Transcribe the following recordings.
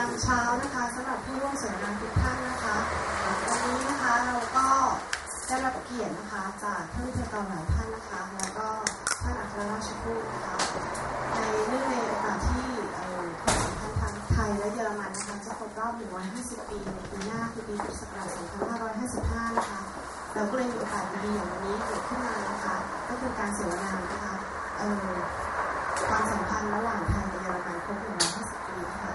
ามเช้านะคะสำหรับผู้ร่วมเสวนาทุกท่านนะคะวันนี้นะคะเราก็ได้รับเกียรตินะคะจากท่านวิทยากรหลายท่านนะคะ แล้วก็ท่านอัครราชทูตนะคะในเนื่องในโอกาสที่เอ่อความสัมพันธ์ทางไทยและเยอรมันนะคะจะครบรอบ 150 ปีในปีหน้าคือปีพุทธศักราช 2555 นะคะเราก็เลยมีโอกาสดีๆอย่างวันนี้เกิดขึ้นมานะคะก็คือการเสวนานะคะเอ่อความสัมพันธ์ระหว่างไทยและเยอรมันครบ 150 ปีนะคะ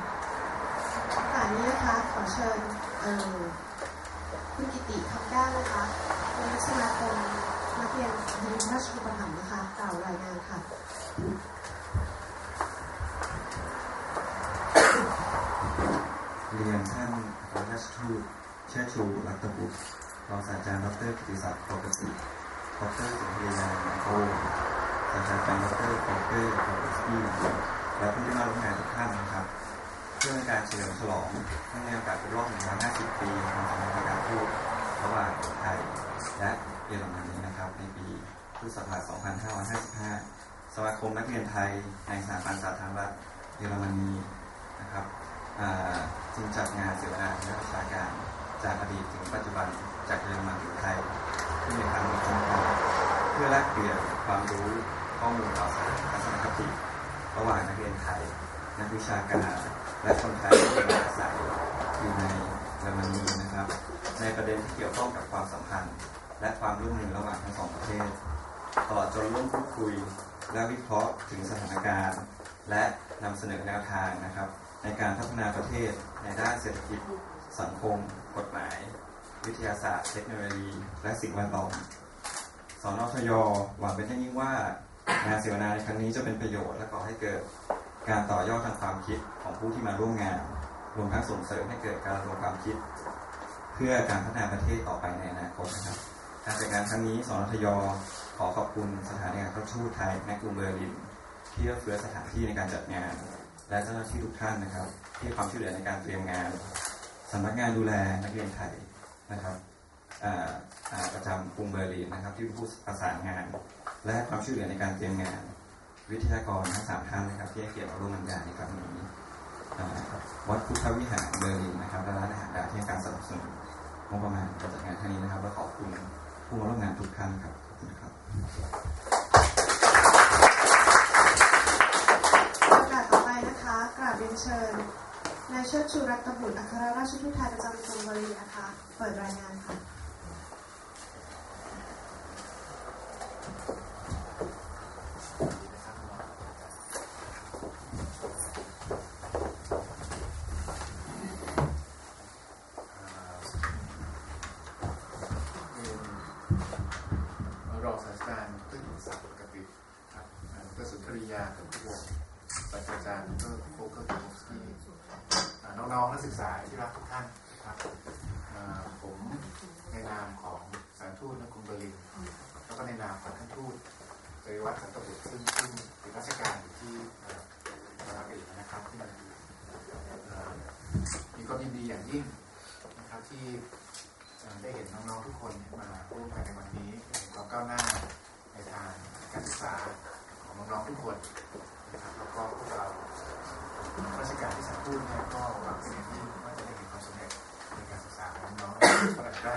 โอกาสนี้นะคะขอเชิญเออคุณกิติคำแก้วนะคะนายกสมาคมนักเรียนเรียนราชอุปถัมภ์นะคะกล่าวรายงานค่ะเรียนท่านอัคราชทูตเชิดชูรัตบุตรรองศาสตราจารย์ดรกิติศักดิ์ปกติดรสุนทรียานันโกศาสตราจารย์ดรปอเกอร์ปอเกสกี้และผู้ที่มาร่วมงานทุกท่านนะครับ พื่อการเฉลิมฉลองเนื่องในโอกาสครบรอบ150 ปีของสมรการทูตระหว่างไทย และเยอรมนีนะครับ ในปีพุทธศักราช 2555 สมาคมนักเรียนไทยในสถาบันสาธารณรัฐเยอรมนีนะครับจึงจัดงานเสวนาและวิชาการจากอดีตถึงปัจจุบันจากเยอรมันถึงไทยที่ในครั้งนี้นะครับเพื่อแลกเปลี่ยนความรู้ข้อมูลข่าวสารทัศนคติระหว่างนักเรียนไทย นักวิชาการ และคนไทยที่มาอาศัยอยู่ในเยอรมนีนะครับ ในประเด็นที่เกี่ยวข้องกับความสัมพันธ์ และความร่วมมือระหว่างทั้งสองประเทศตลอดจนร่วมพูดคุย และวิเคราะห์ถึงสถานการณ์ และนำเสนอแนวทางนะครับ ในการพัฒนาประเทศในด้านเศรษฐกิจสังคม กฎหมาย วิทยาศาสตร์ เทคโนโลยี และสิ่งแวดล้อมสนทยหวังเป็นอย่างยิ่งว่างานเสวนาในครั้งนี้จะเป็นประโยชน์และก่อให้เกิด การต่อยอดทางความคิดของผู้ที่มาร่วมงานรวมทั้งส่งเสริมให้เกิดการรวมความคิด เพื่อการพัฒนาประเทศต่อไปในอนาคตนะครับการจัดงานครั้งนี้สนทยขอขอบคุณสถานการทูตไทยในกรุงเบอร์ลินที่เอื้อเฟื้อสถานที่ในการจัดงาน และเจ้าหน้าที่ทุกท่านนะครับที่ความช่วยเหลือในการเตรียมงานสำนักงานดูแลนักเรียนไทยนะครับประจำกรุงเบอร์ลินนะครับที่ผู้ประสานงาน และความช่วยเหลือในการเตรียมงาน วิทยากรทั้งสามท่านนะครับที่ให้เกียรติมาร่วมบรรยายในครั้งนี้วัดพุทธวิหารเบอร์ลินนะครับและร้านอาหารดาวที่การสนับสนุนงบประมาณการจัดงานครั้งนี้นะครับและขอบคุณผู้มาร่วมงานทุกท่านครับขอบคุณครับกาต่อไปนะคะกราบเรียนเชิญนายเชิดชูรัตบุตรอัครราชทูตไทยประจำกรุงบรีนะคะเปิดรายงานค่ะ เอ่อ รองศาสตราจารย์ดรหญิงศักดิ์กติครับอ่าดรสุนทรียากับผู้วงศาสตราจารย์ดรโคเกอร์ตูสกี้น้องๆนักศึกษาที่รักทุกท่านนะครับผมในนามของสารทูตนกรุงเบอร์ลินแล้วก็ในนามของท่านทูตเจริวัฒน์สันตบุตรซึ่งซึ่งเป็นราชการอยู่ที่เอ่อเบอร์ลินนะครับที่มันมีความยินดีอย่างยิ่งนะครับที่ได้เห็นน้องๆทุกคนมาร่วมกันในวันนี้ ก้าวหน้าในทางการศึกษาของน้องๆทุกคนนะครับแล้วก็พวกเราราชการที่สามพูดเนี่ยก็หวังเป็นอย่างยิ่งว่าจะได้เห็นความสำเร็จในการศึกษาของน้องๆฝรั่งได้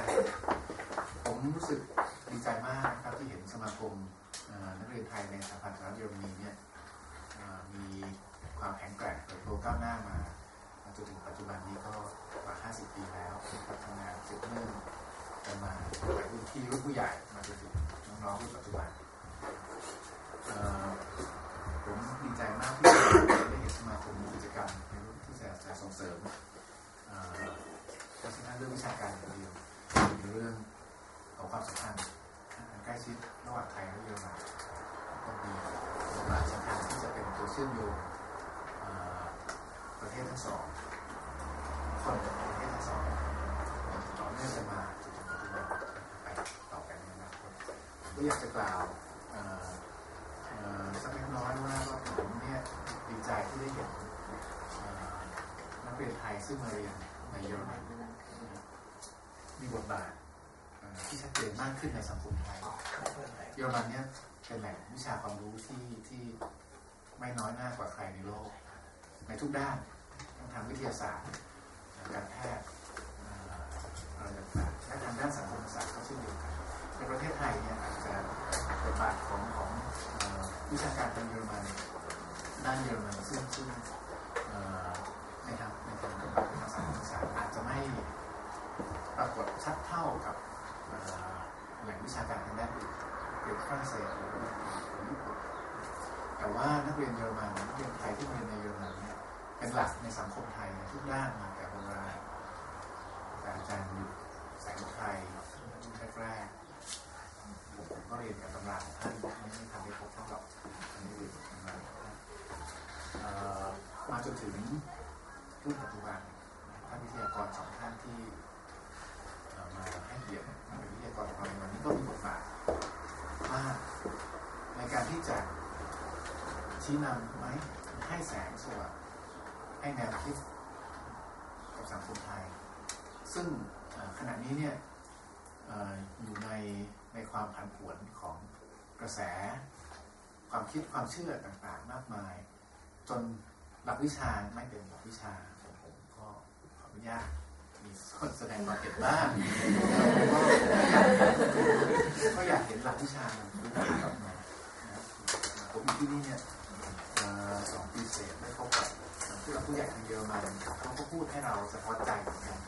ผมรู้สึกดีใจมากนะครับที่เห็นสมาคมนักเรียนไทยในสหพันธรัฐเยอรมนีเนี่ยมีความแข็งแกร่งเติบโตก้าวหน้ามาจนถึงปัจจุบันนี้ก็กว่า 50 ปีแล้วทำงานสืบเนื่องกันมาจากรุ่นพี่รุ่นผู้ใหญ่มาจนถึง น้องๆรุ่นปัจจุบันเอ่อผมดีใจมากที่ได้เห็นสมาคมกิจกรรมในรุ่นที่จะจส่งเสริมเอ่อไม่ใช่แค่เรื่องวิชาการอย่างเดียวเป็นเรื่องของความสัมพันธ์ใกล้ชิดระหว่างไทยและเยอรมันก็มีบทบาทสำคัญที่จะเป็นตัวเชื่อมโยงเอ่อประเทศทั้งสองคน อยากจะกล่าวสักเล็กน้อยว่าว่าผมเนี่ยดีใจที่ได้เห็นนักเรียนไทยซึ่งมาเรียนในเยอรมันมีบทบาทที่ชัดเจนมากขึ้นในสังคมไทยเยอรมันเนี่ยเป็นแหล่งวิชาความรู้ที่ที่ไม่น้อยหน้ากว่าใครในโลก ในทุกด้านทั้งทางวิทยาศาสตร์การแพทย์อะไรต่างๆและทางด้านสังคมศาสตร์ก็เช่นเดียวกัน ในประเทศไทยเนี่ยอาจจะบทบาทของของวิชาการทางเยอรมันด้านเยอรมันซึ่งซึ่งเอ่อในทางในทางบทบาททางสังคมศาอาจจะไม่ปรากฏชัดเท่ากับแหล่งวิชาการทางด้านอื่นเกี่ยวกับฝรั่งเศสหรือญี่ปุ่นแต่ว่านักเรียนเยอรมันนักเรียนไทยที่เรียนในเยอรมันเนี่ยเป็นหลักในสังคมไทยทุกด้านมาแต่โบราณอาจารย์อยู่แสงไทยรุ่นแรกๆ ผมผมก็เรียนกับตำราของท่านไม่ได้ทำให้พบเท่ากับอันนี้เรียนกับตำราของท่นมาจนถึงรุ่นปัจจุบันท่านวิทยากรสองท่านที่มาให้เกียรติมาเป็นวิทยากรของเราในวันนี้ก็มีบทบาทมากในการที่จะชี้นำไหมให้แสงสว่างให้แนวคิดกับสังคมไทย ซึ่งขณะนี้เนี่ย อยู่ในในความผันผวนของกระแส ความคิดความเชื่อต่างๆ มากมาย จนหลักวิชาไม่เป็นหลักวิชาผมผมก็ขออนุญาตมีส่วนแสดงความเห็นบ้างก็อยากเห็นหลักวิชามันรู้กลับมาผมอยู่ที่นี่เนี่ยสองปีเศษได้พบกับผู้หลักผู้ใหญ่ทางเยอรมันเขาก็พูดให้เราสะท้อนใจเหมือนกัน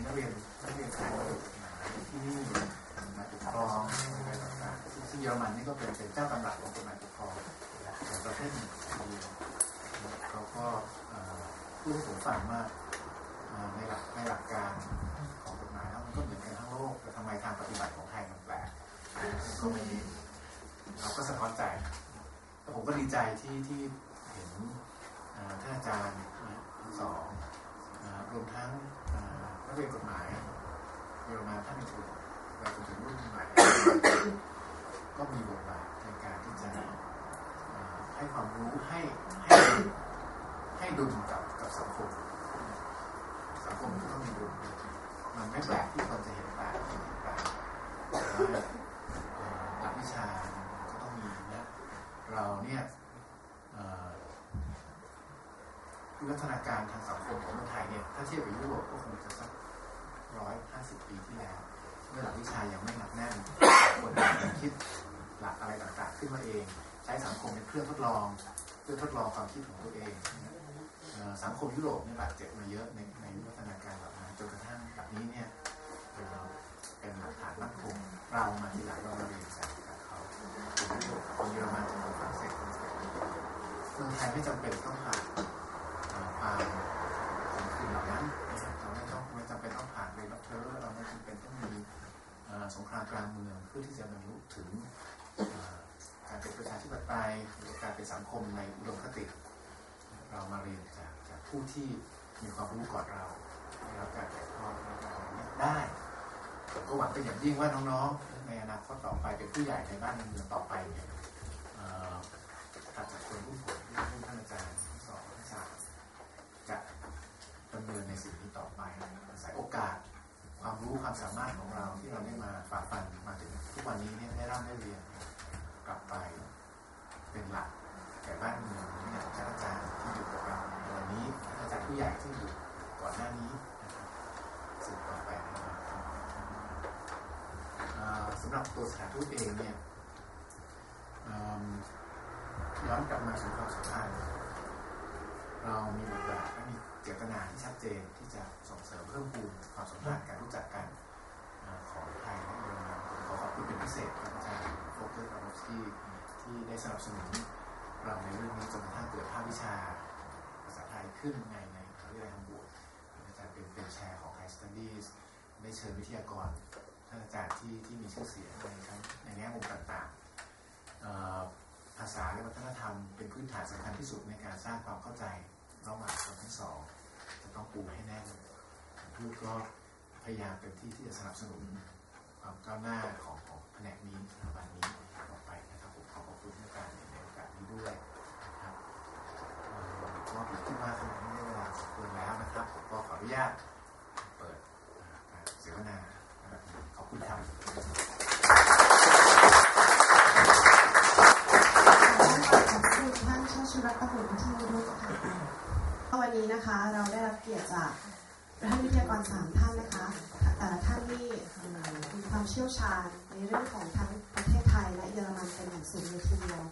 มีนักเรียนนักเรียนไทยกฎหมายที่นี่มาปกครองซึ่งเยอรมันนี่ก็เป็นเป็นเจ้าตำรับของกฎหมายปกครองของประเทศนี้เขาก็เอ่อพูดให้ผมฟังว่าในหลักในหลักการของกฎหมายแล้วมันก็เหมือนกันทั้งโลกแต่ทำไมทางปฏิบัติของไทยมันแปลกก็ไม่เราก็สะท้อนใจแต่ผมก็ดีใจที่ที่เห็นท่านอาจารย์สองรวมทั้งเนักเรียนกฎหมายเยอรมันท่านอื่นๆไปจนถึงรุ่นใหม่ก็มีบทบาทในการที่จะให้ความรู้ให้ให้ให้ดุลกับกับสังคม สังคมก็ต้องมีดุลมันไม่แปลกที่คนจะเห็นต่างเห็นต่างแต่หลักวิชาก็ต้องมีนะเราเนี่ยวิวัฒนาการทางสังคมของคนไทยเนี่ยถ้าเทียบกับยุโรปก็ ร้อยห้าสิบปีที่แล้วเมื่อหลักวิชายังไม่หนักแน่นคนยังคิดหลักอะไรต่างๆ ขึ้นมาเอง ใช้สังคมเป็นเครื่องทดลอง เพื่อทดลองความคิดของตัวเองสังคมยุโรปเนี่ยบาดเจ็บมาเยอะในในวิวัฒนาการเหล่านั้นจนกระทั่งแบบนี้เนี่ยเอ่อเป็นหลักฐานมั่นคงเรามาที่หลังเราเรียนจากเขาคนยุโรปคนเยอรมันคนฝรั่งเศสคนสเปนเมืองไทยไม่จำเป็นต้องผ่ ถึงการเป็นประชาธิปไตยหรือการเป็นสังคมในอุดมคติ เรามาเรียนจากจากผู้ที่มีความรู้ก่อนเราได้รับการถ่ายทอดได้รับการนี่ยได้ผมก็หวังเป็นอย่างยิ่งว่าน้องๆ ในอนาคตต่อไปเป็นผู้ใหญ่ในบ้านเมืองต่อไปเนี่ยเอ่อถัดจากคนรุ่นผมรุ่ท่านอาจารย์สองทั้งสามจะดำเนินในสิ่งนี้ต่อไปอาศัยโอกาสความรู้ความสามารถของเราที่เราได้มาฝ่าฟันมาถึง ทุกวันนี้เนี่ยได้ร่ำได้เรียนกลับไปเป็นหลักแก่บ้านเมืองอย่อาจารย์อาจารย์ที่อยู่กับเราวันนี้อาจารย์ผู้ใหญ่ที่อยู่ก่อนหน้านี้สืบต่อไปนะครับสำหรับตัวสถานทูตเองเนี่ยย้อนกลับมาถึงความสัมพันธ์เรามีบทบาทและมีเจตนาที่ชัดเจนที่จะส่งเสริมเพิ่มพูนความสัมพันธ์การรู้จักกัน สนับสนุนเราในเรื่องนี้จนกระทั่งเกิดภาควิชาภาษาไทยขึ้นในในมหาวิทยาลัยฮัมบูร์อาจารย์เป็นเป็นแชร์ของ High Studies ได้เชิญวิทยากรท่านอาจารย์ที่ที่มีชื่อเสียงในทั้งในแง่มุมต่างๆ ภาษาและวัฒนธรรมเป็นพื้นฐานสำคัญที่สุดในการสร้างความเข้าใจระหว่างคนทั้งสองจะต้องปูให้แน่นพูดก็พยายามเต็มที่ที่จะสนับสนุนความก้าวหน้าของของแผนกนี้สถาบันนี้ โอกาสนี้ด้วยนะครับเอ่อก็ผมคิดว่าคงได้เวลาสมควรแล้วนะครับผมก็ขออนุญาตเปิดอ่าการเสวนาแบบนี้ขอบคุณครับขอบคุณท่านชาชุรัตน์ประบุญที่ด้วยค่ะวันนี้นะคะเราได้รับเกียรติจากท่านวิทยากรสามท่านนะคะแต่ละ ท่านนี่มีความเชี่ยวชาญในเรื่องของทั้งประเทศไทยและเยอรมันเป็นอย่างสูงเลยทีเดียว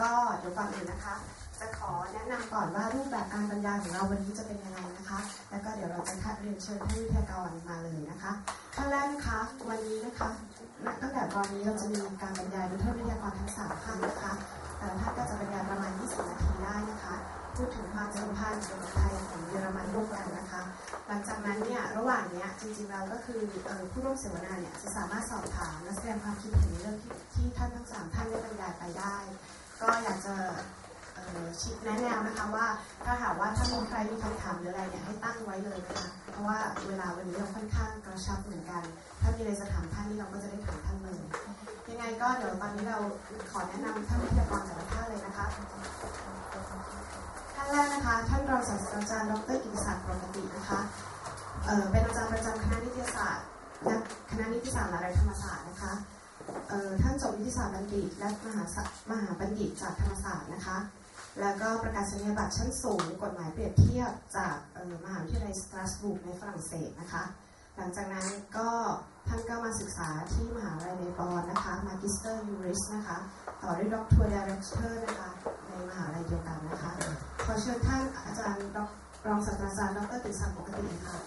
ก็เดี๋ยวฟังอื่นนะคะ จะขอแนะนำก่อนว่ารูปแบบการบรรยายของเราวันนี้จะเป็นยังไงนะคะ แล้วก็เดี๋ยวเราจะคัดเรียนเชิญท่านวิทยากรมาเลยนะคะท่านแรกนะคะวันนี้นะคะตั้งแต่ตอนนี้เราจะมีการบรรยายโดยท่านวิทยากรทั้งสามท่านนะคะแต่ละท่านก็จะบรรยายประมาณ 20 นาทีได้นะคะพูดถึงความสัมพันธ์เกี่ยวกับไทยของเยอรมันร่วมกันนะคะ หลังจากนั้นเนี่ยระหว่างเนี้ยจริงๆเราก็คือผู้ร่วมเสวนาเนี่ยจะสามารถสอบถามและแสดงความคิดเห็นเรื่องที่ท่านทั้งสามท่านได้บรรยายไปได้ ก็อยากจะ ชี้แนะแนวนะคะว่าถ้าหากว่าถ้ามีใครมีคำถามหรืออะไรเนี่ยให้ตั้งไว้เลยนะคะเพราะว่าเวลาวันนี้เราค่อนข้างกระชับเหมือนกัน ถ้ามีอะไรจะถามท่านนี่เราก็จะได้ถามท่านเลยยังไงก็เดี๋ยวตอนนี้เราขอแนะนำท่านวิทยากรแต่ละท่านเลยนะคะท่านแรกนะคะท่านรองศาสตราจารย์ดรกิติศักดิ์ปกตินะคะเเป็นอาจารย์ประจำคณะนิติศาสตร์และคณะนิติศาสตร์มหาวิทยาลัยธรรมศาสตร์นะคะท่านจบนิติศาสตร์บัณฑิต และมหามหาบัณฑิตจากธรรมศาสตร์นะคะ แล้วก็ประกาศนียบัตรชั้นสูงกฎหมายเปรียบเทียบจากออมหาวิทยาลัยสตราสบูร์กในฝรั่งเศสนะคะ หลังจากนั้นก็ท่านก็มาศึกษาที่มหาวิทยาลัยเบบอนนะคะ Magister Juris นะคะ ต่อด้วย Doctor Director นะคะในมหาวิทยาลัยเดียวกันนะคะ ขอเชิญท่านอาจารย์ดอกรองศาสตราจารย์ดรติศักดิ์ปกติค่ะ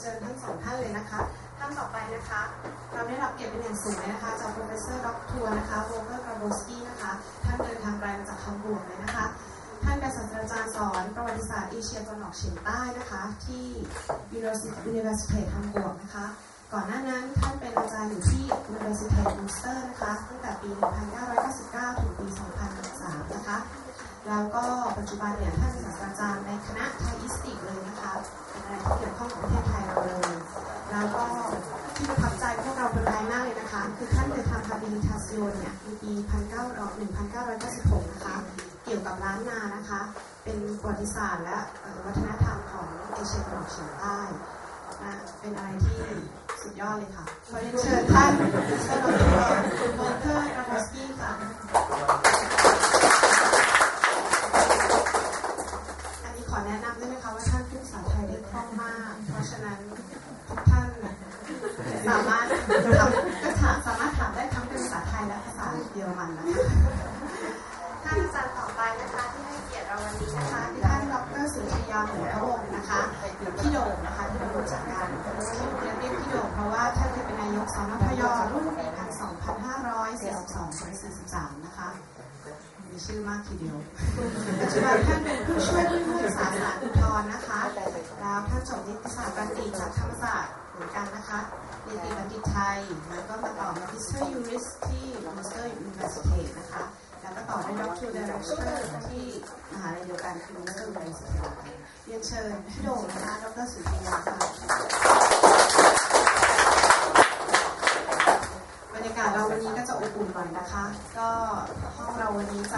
เดี๋ยวขอเรียนเชิญทั้งสองท่านเลยนะคะท่านต่อไปนะคะ เราได้รับเกียรติเป็นอย่างสูงเลยนะคะจาก professor ดรนะคะโวเกอร์กราโบสกี้นะคะท่านเดินทางไกลมาจากฮัมบูร์กเลยนะคะ ท่านเป็นศาสตราจารย์สอนประวัติศาสตร์เอเชียตะวันออกเฉียงใต้นะคะ ที่ Universität Hamburg นะคะ ก่อนหน้านั้นท่านเป็นอาจารย์อยู่ที่ Universität Münster นะคะตั้งแต่ปี 1999 ถึงปี 2003นะคะ แล้วก็ปัจจุบันเนี่ยท่านเป็นศาสตราจารย์ในคณะไทยอิสติกเลยนะคะเป็นอะไรที่เกี่ยวข้องกับประเทศไทยเราเลย แล้วก็ที่ประทับใจพวกเราคนไทยมากเลยนะคะ คือท่านเคยทำ habilitation เนี่ยในปี 1996 นะคะ เกี่ยวกับล้านนานะคะ เป็นประวัติศาสตร์และวัฒนธรรมของเอเชียตะวันออกเฉียงใต้นะเป็นอะไรที่สุดยอดเลยค่ะขอเรียนเชิญท่านสเตอร์ดรคุณเบอร์เกอร์ราฟสกี้ค่ะ สามารถถามก็ถามสามารถถามได้ทั้งเป็นภาษาไทยและภาษาเยอรมันนะคะท่านอาจารย์ต่อไปนะคะที่ให้เกียรติเราวันนี้นะคะคือท่านดรสุริยาเหมือนพระวงศ์นะคะหรือพี่โด่งนะคะที่เรารู้จักกันที่เรียกเรียกพี่โด่งเพราะว่าท่านเคยเป็นนายกสนพยรุ่นปี2542 43นะคะมีชื่อมากทีเดียวปัจจุบันท่านเป็นผู้ช่วยผู้พิพากษาศาลอุทธรณ์นะคะแล้วท่านจบนิติศาสตร์บัณฑิตจากธรรมศาสตร์ เหมือนกันนะคะเรียนิติบัณฑิตไทย แล้วก็มาต่อ Magister Juris ที่ Münster University นะคะ แล้วก็ต่อด้วย Doctor Director ที่มหาลัยเดียวกันคือ Münster University เรียนเชิญพี่โด่งนะคะดรสุริยาค่ะบรรยากาศเราวันนี้ก็จะอบอุ่นหน่อยนะคะ ก็ห้องเราวันนี้จะ